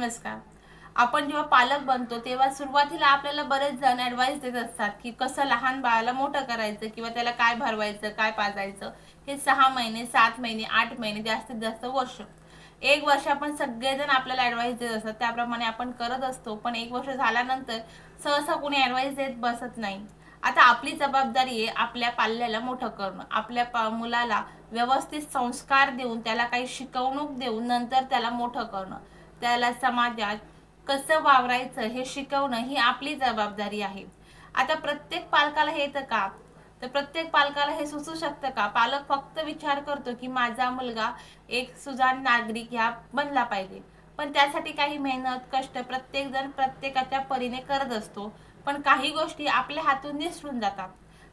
नमस्कार. आपण जेव्हा पालक बनतो तेव्हा सुरुवातीला आपल्याला बरेच जण ऍडवाइस देत असतात की कसं लहान बाळाला मोठं करायचं किंवा त्याला काय भरवायचं काय पाजायचं. हे सहा महिने सात महिने आठ महिने जास्तीत जास्त वर्ष. एक वर्ष आपण सगळेजण आपल्याला ऍडवाइस देत असतात. त्याप्रमाणे आपण करत असतो पण एक वर्ष झाल्यानंतर सहसा कोणी ऍडवाइस देत बसत नाही. आता आपली जबाबदारी आहे आपल्या पाल्याला मोठं करणं. आपल्या पा- मुलाला व्यवस्थित संस्कार देऊन त्याला काही शिकवणूक देऊन नंतर त्याला मोठं करणं. त्याला समाजात कसं वावरायचं हे शिकवणं ही आपली जबाबदारी आहे. आता प्रत्येक पालकाला हे येतं का? तर प्रत्येक पालकाला हे सुचू शकतं का? पालक फक्त विचार करतो की माझा मुलगा एक सुजाण नागरिक ह्या बनला पाहिजे. पण त्यासाठी काही मेहनत कष्ट प्रत्येक जण प्रत्येकाच्या परीने करत असतो. पण काही गोष्टी आपल्या हातून निसरून जातात.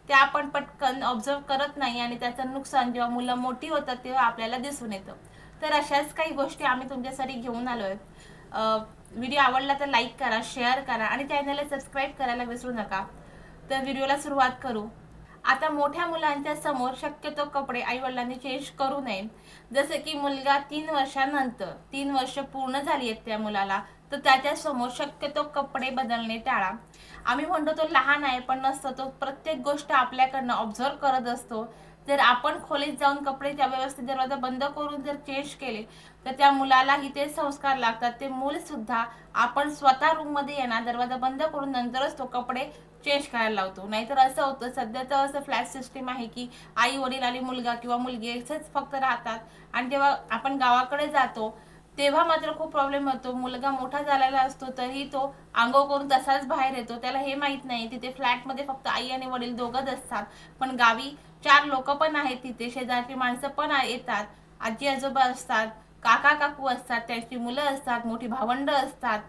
त्या आपण पटकन ऑब्झर्व करत नाही आणि त्याचं नुकसान जेव्हा मुलं मोठी होतात तेव्हा आपल्याला दिसून येतं. तर अशाच काही गोष्टी आम्ही तुमच्यासाठी घेऊन आलो आहेत व्हिडिओ आवडला तर लाईक करा शेअर करा आणि चॅनलला सबस्क्राईब करायला विसरू नका. तर व्हिडिओला सुरुवात करू. आता मोठ्या मुलांच्या समोर शक्यतो कपडे आई वडिलांनी चेंज करू नये. जसे की मुलगा तीन वर्षानंतर तीन वर्ष पूर्ण झाली आहेत त्या मुलाला तर त्याच्यासमोर शक्यतो कपडे बदलणे टाळा. आम्ही म्हणतो तो लहान आहे पण नसतो. तो प्रत्येक गोष्ट आपल्याकडनं ऑब्झर्व करत असतो. जर आपण खोलीत जाऊन कपडे त्या व्यवस्थित दरवाजा बंद करून जर चेंज केले तर त्या मुलालाही ते संस्कार लागतात. ते मूल सुद्धा आपण स्वतः रूममध्ये येणार दरवाजा बंद करून नंतरच तो कपडे चेंज करायला लावतो. नाहीतर असं होतं सध्या तर असं फ्लॅट सिस्टीम आहे की आई वडील आणि मुलगा किंवा मुलगी असेच फक्त राहतात आणि जेव्हा आपण गावाकडे जातो तेव्हा मात्र खूप प्रॉब्लेम होतो. मुलगा मोठा झालेला असतो तरी तो आंघोळ करून तसाच बाहेर येतो. त्याला हे माहीत नाही तिथे फ्लॅटमध्ये फक्त आई आणि वडील दोघंच असतात पण गावी चार लोक पण आहेत तिथे शेजारची माणसं पण येतात. आजी आजोबा असतात काका काकू असतात त्यांची मुलं असतात मोठी भावंड असतात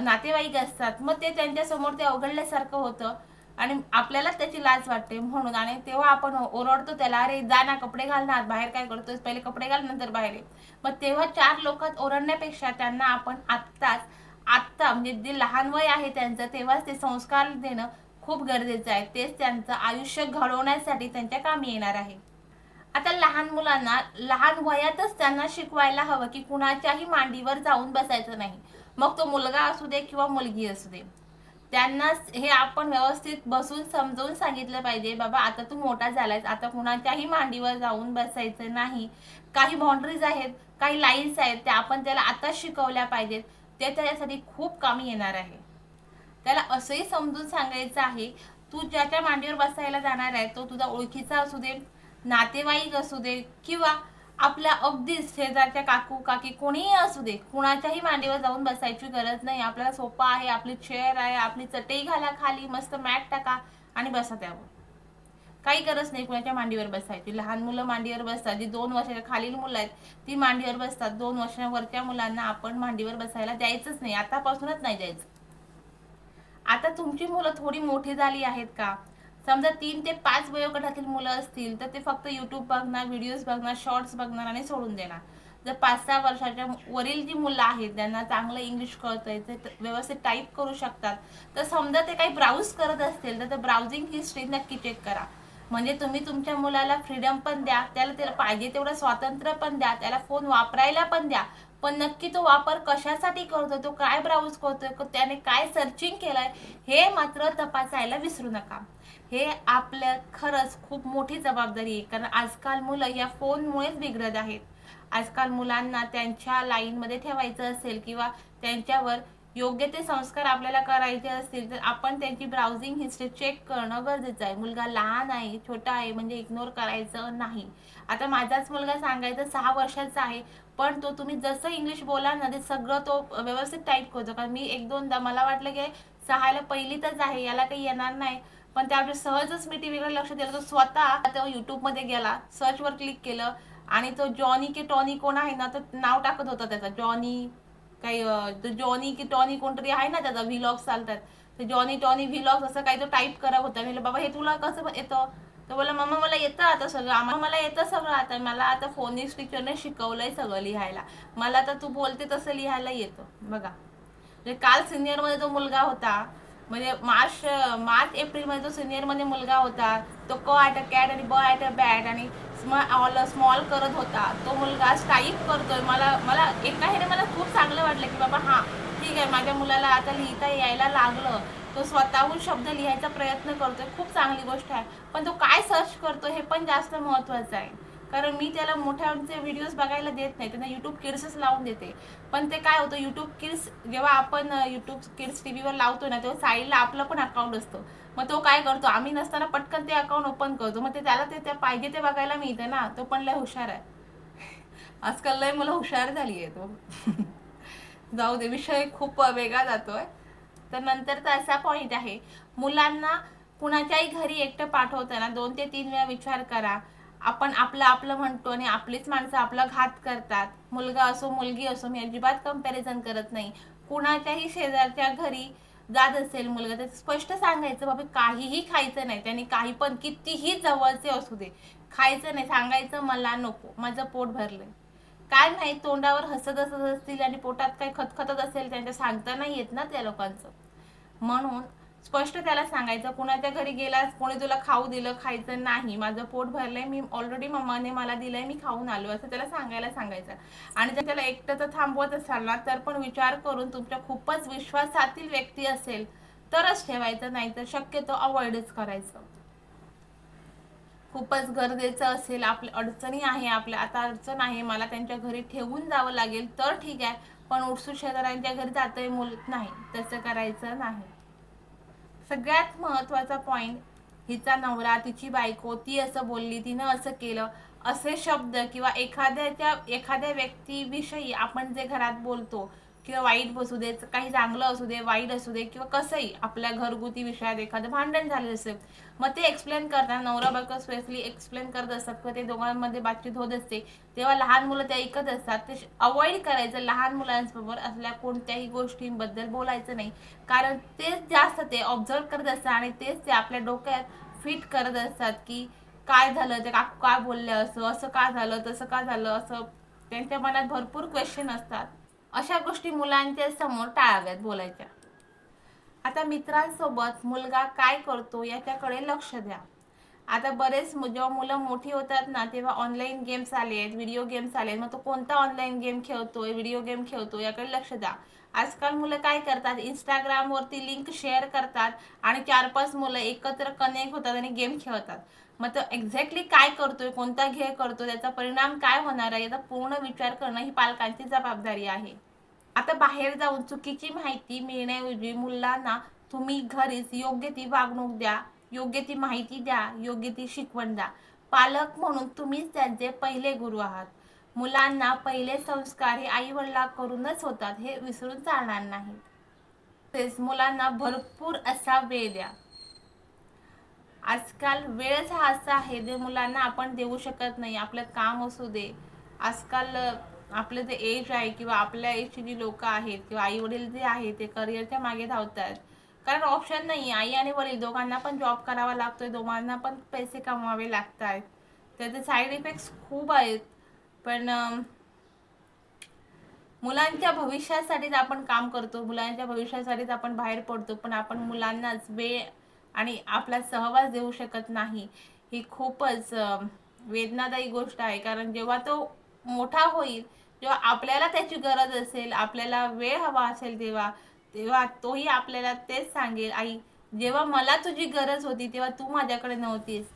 नातेवाईक असतात. मग ते त्यांच्यासमोर ते अवघडल्यासारखं होतं आणि आपल्यालाच त्याची लाज वाटते म्हणून. आणि तेव्हा आपण ओरडतो त्याला अरे जा ना कपडे घाल ना बाहेर काय करतोस पहिले कपडे घाल नंतर बाहेर मग तेव्हा चार लोकात ओरडण्यापेक्षा त्यांना आपण आत्ताच आत्ता म्हणजे जे लहान वय आहे त्यांचं तेव्हाच ते संस्कार देणं खूप गरजेचं आहे. तेच त्यांचं आयुष्य घडवण्यासाठी त्यांच्या कामी येणार आहे. आता लहान मुलांना लहान वयातच त्यांना शिकवायला हवं की कुणाच्याही मांडीवर जाऊन बसायचं नाही. मग तो मुलगा असू दे किंवा मुलगी असू दे. त्यांना हे आपण व्यवस्थित बसून समजावून सांगितलं पाहिजे बाबा आता तू मोठा झालायस आता कुणाच्याही मांडीवर जाऊन बसायचं नाही. काही बाउंड्रीज आहेत काही लाईन्स आहेत त्या आपण त्याला आता शिकवल्या पाहिजेत. ते त्याच्यासाठी खूप कामी येणार आहे. त्याला असंही समजून सांगायचं आहे तू ज्याच्या मांडीवर बसायला जाणार आहे तो तुझा ओळखीचा असू दे नातेवाईक असू दे किंवा आपल्या अगदीच शेजारच्या काकू काकी कोणीही असू दे कुणाच्याही मांडीवर जाऊन बसायची गरज नाही. आपल्याला सोपा आहे आपली चेअर आहे आपली चटई घाला खाली मस्त मॅट टाका आणि बसा त्यावर. काही गरज नाही कुणाच्या मांडीवर बसायची. लहान मुलं मांडीवर बसतात जी दोन वर्षाच्या खालील मुलं आहेत ती मांडीवर बसतात. दोन वर्षावरच्या मुलांना आपण मांडीवर बसायला द्यायचंच नाही. आतापासूनच नाही द्यायचं. आता तुमची मुलं थोडी मोठी झाली आहेत का? समजा तीन ते पाच वयोगटातील मुलं असतील तर ते फक्त युट्यूब बघणार व्हिडिओज बघणार शॉर्ट्स बघणार आणि सोडून देणार. जर पाच सहा वर्षाच्या वरील जी मुलं आहेत त्यांना चांगलं इंग्लिश कळतंय ते व्यवस्थित टाईप करू शकतात. तर समजा ते काही ब्राउज करत असतील तर ब्राउझिंग हिस्ट्री नक्की चेक करा. म्हणजे तुम्ही तुमच्या मुलाला फ्रीडम पण द्या त्याला त्याला पाहिजे तेवढं स्वातंत्र्य पण द्या त्याला फोन वापरायला पण द्या. पण नक्की तो वापर कशासाठी करतो तो काय ब्राउज करतोय त्याने काय सर्चिंग केलंय हे मात्र तपासायला विसरू नका. हे आपल्या खरंच खूप मोठी जबाबदारी आहे कारण आजकाल मुलं या फोनमुळेच बिघडत आहेत. आजकाल मुलांना त्यांच्या लाईनमध्ये ठेवायचं असेल किंवा त्यांच्यावर योग्य ते संस्कार आपल्याला करायचे असतील तर आपण त्यांची ब्राउझिंग हिस्ट्री चेक करणं गरजेचं आहे. मुलगा लहान आहे छोटा आहे म्हणजे इग्नोर करायचं नाही. आता माझाच मुलगा सांगायचं सहा वर्षाचा आहे पण तो तुम्ही जसं इंग्लिश बोला ना ते सगळं तो व्यवस्थित टाईप करतो. कारण मी एक दोनदा मला वाटलं की सहायला पहिलीतच आहे याला काही येणार नाही. पण त्या सहजच मी टीव्हीकडे लक्ष दिलं. तो स्वतः तो युट्यूबमध्ये गेला सर्चवर क्लिक केलं. आणि तो जॉनी की टॉनी कोण आहे ना तो नाव टाकत होता त्याचा. जॉनी काही जॉनी की टॉनी कोणतरी आहे ना त्याचा व्हिलॉग चालतात. तर जॉनी टॉनी व्हिलॉग असं काही तो टाईप करत होता. मी म्हणलं, बाबा हे तुला कसं येतं. तर बोला मम्मा मला येतं आता सगळं. आम्हाला मला येतं सगळं आता. मला आता फोनिक्स टीचरने शिकवलंय सगळं लिहायला. मला तर तू बोलते तसं लिहायला येतं. बघा. म्हणजे काल सिनियरमध्ये तो मुलगा होता. म्हणजे मार्च मार्च एप्रिलमध्ये जो सिनियरमध्ये मुलगा होता तो क ॲट अ कॅट आणि ब ॲट अ बॅट आणि स्मॉल स्मॉल करत होता तो मुलगा स्टाईप करतोय. मला मला एका ह्याने मला खूप चांगलं वाटलं की बाबा हां ठीक आहे माझ्या मुलाला आता लिहिता यायला लागलं. तो स्वतःहून शब्द लिहायचा प्रयत्न करतोय. खूप चांगली गोष्ट आहे. पण तो काय सर्च करतो हे पण जास्त महत्त्वाचं आहे. कारण मी त्याला मोठ्यांचे व्हिडिओज बघायला देत नाही. त्यांना यूट्यूब किड्सच लावून देते. पण ते काय होतं यूट्यूब किड्स जेव्हा आपण यूट्यूब किड्स टी व्हीवर लावतो ना तेव्हा साईडला आपलं पण अकाउंट असतं. मग तो काय करतो आम्ही नसताना पटकन ते अकाउंट ओपन करतो. मग ते त्याला ते त्या पाहिजे ते बघायला मिळते ना तो पण लय हुशार आहे. आजकाल लय मला हुशार झाली आहे तो. जाऊ दे विषय खूप वेगळा जातोय. तर नंतर तर असा पॉईंट आहे. मुलांना कुणाच्याही घरी एकटं पाठवताना दोन ते तीन वेळा विचार करा. आपण आपलं आपलं म्हणतो आणि आपलीच माणसं आपला घात करतात. मुलगा असो मुलगी असो मी अजिबात कंपॅरिझन करत नाही. कुणाच्याही शेजारच्या घरी जात असेल मुलगा तर स्पष्ट सांगायचं बाबा काहीही खायचं नाही. त्यांनी काही पण कितीही जवळचे असू दे खायचं नाही सांगायचं मला नको माझं पोट भरलंय. काय माहीत तोंडावर हसत हसत असतील आणि पोटात काही खतखतत असेल त्यांच्या सांगता नाही येत ना त्या लोकांचं. म्हणून स्पष्ट त्याला सांगायचं कोणाच्या घरी गेलास? कोणी तुला खाऊ दिलं खायचं नाही. माझं पोट भरलंय. मी ऑलरेडी मम्माने मला दिलंय. मी खाऊन आलो. असं त्याला सांगायला सांगायचं. आणि जर त्याला एकटं तर थांबवत असाल ना तर पण विचार करून तुमच्या खूपच विश्वासातील व्यक्ती असेल तरच ठेवायचं. नाही तर शक्यतो अवॉइडच करायचं. खूपच गरजेचं असेल. आपल्या अडचणी आहे आपल्या. आता अडचण आहे. मला त्यांच्या घरी ठेवून जावं लागेल तर ठीक आहे. पण उठसू शेजाऱ्यांच्या घरी जातंय मूल नाही. तसं करायचं नाही. सगळ्यात महत्त्वाचा पॉईंट हिचा नवरा तिची बायको ती असं बोलली तिनं असं केलं असे शब्द किंवा एखाद्याच्या एखाद्या व्यक्तीविषयी आपण जे घरात बोलतो किंवा वाईट बसू दे काही चांगलं असू दे वाईट असू दे किंवा कसंही आपल्या घरगुती विषयात एखादं भांडण झालेलं असेल मग ते एक्सप्लेन करताना नवरा बायको स्पेशली एक्सप्लेन करत असतात किंवा ते दोघांमध्ये बातचीत होत असते तेव्हा लहान मुलं ते ऐकत असतात ते अवॉइड करायचं लहान मुलांबरोबर असल्या कोणत्याही गोष्टींबद्दल बोलायचं नाही. कारण तेच जास्त ते ऑब्झर्व करत असतात आणि तेच ते आपल्या डोक्यात फिट करत असतात की काय झालं ते काकू काय बोलले असं असं का झालं तसं का झालं असं त्यांच्या मनात भरपूर क्वेश्चन असतात. अशा गोष्टी मुलांच्या समोर टाळाव्यात बोलायच्या. आता मित्रांसोबत मुलगा काय करतो याच्याकडे लक्ष द्या. आता बरेच जेव्हा मुलं मोठी होतात ना तेव्हा ऑनलाईन गेम्स आले आहेत व्हिडिओ गेम्स आले आहेत मग तो कोणता ऑनलाईन गेम खेळतोय व्हिडिओ गेम खेळतो याकडे लक्ष द्या. आजकाल मुलं काय करतात? इंस्टाग्रामवरती लिंक शेअर करतात आणि चार पाच मुलं एकत्र कनेक्ट होतात आणि गेम खेळतात. मग तो एक्झॅक्टली काय करतोय? कोणता खेळ करतोय? त्याचा परिणाम काय होणार आहे? याचा पूर्ण विचार करणं ही पालकांची जबाबदारी आहे. आता बाहेर जाऊन चुकीची माहिती मिळण्याऐवजी मुलांना तुम्ही घरीच योग्य ती वागणूक द्या योग्य ती माहिती द्या योग्य ती शिकवण द्या. पालक म्हणून तुम्हीच त्यांचे पहिले गुरु आहात. मुलांना पहिले संस्कार हे आई करूनच होतात हे विसरून चालणार नाही तसेच मुलांना भरपूर असा वेळ द्या. आजकाल वेळच हा असा आहे जे मुलांना आपण देऊ शकत नाही आपलं काम असू दे. आजकाल आपलं जे एज आहे किंवा आपल्या एजची जी लोक आहेत किंवा आई वडील जे आहेत ते करिअरच्या मागे धावतात. कारण ऑप्शन नाही आई आणि वडील दोघांना पण जॉब करावा लागतोय दोघांना पण पैसे कमवावे लागत आहेत त्याचे साईड इफेक्ट्स खूप आहेत. पण मुलांच्या भविष्यासाठीच आपण काम करतो. मुलांच्या भविष्यासाठीच आपण बाहेर पडतो. पण आपण मुलांनाच वेळ आणि आपला सहवास देऊ शकत नाही. ही खूपच वेदनादायी गोष्ट आहे. कारण जेव्हा तो मोठा होईल जेव्हा आपल्याला त्याची गरज असेल आपल्याला वेळ हवा असेल तेव्हा तेव्हा तोही आपल्याला तेच सांगेल आई जेव्हा मला तुझी गरज होती तेव्हा तू माझ्याकडे नव्हतीस.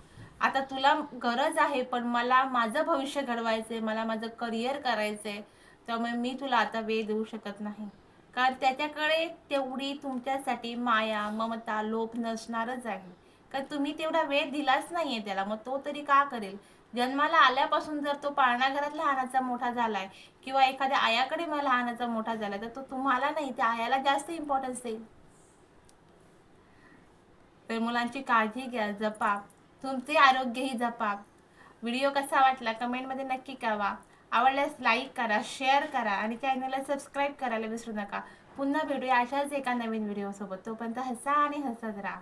आता तुला गरज आहे पण मला माझं भविष्य घडवायचंय मला माझं करिअर करायचंय त्यामुळे मी तुला आता वेळ देऊ शकत नाही. कारण त्याच्याकडे तेवढी तुमच्यासाठी माया ममता लोभ नसणारच आहे. कारण तुम्ही तेवढा वेळ दिलाच नाहीये त्याला मग तो तरी का करेल? जन्माला आल्यापासून जर तो पाळणाघरात लहानाचा मोठा झालाय किंवा एखाद्या आयाकडे मग लहानाचा मोठा झालाय तर तो तुम्हाला नाही त्या आयाला जास्त इम्पॉर्टन्स देईल. तर मुलांची काळजी घ्या जपा. तुमचे आरोग्यही जपा. व्हिडिओ कसा वाटला कमेंटमध्ये नक्की कळवा. आवडल्यास लाईक करा शेअर करा आणि चॅनलला सबस्क्राईब करायला विसरू नका. पुन्हा भेटूया अशाच एका नवीन व्हिडिओसोबत तोपर्यंत हसा आणि हसत राहा.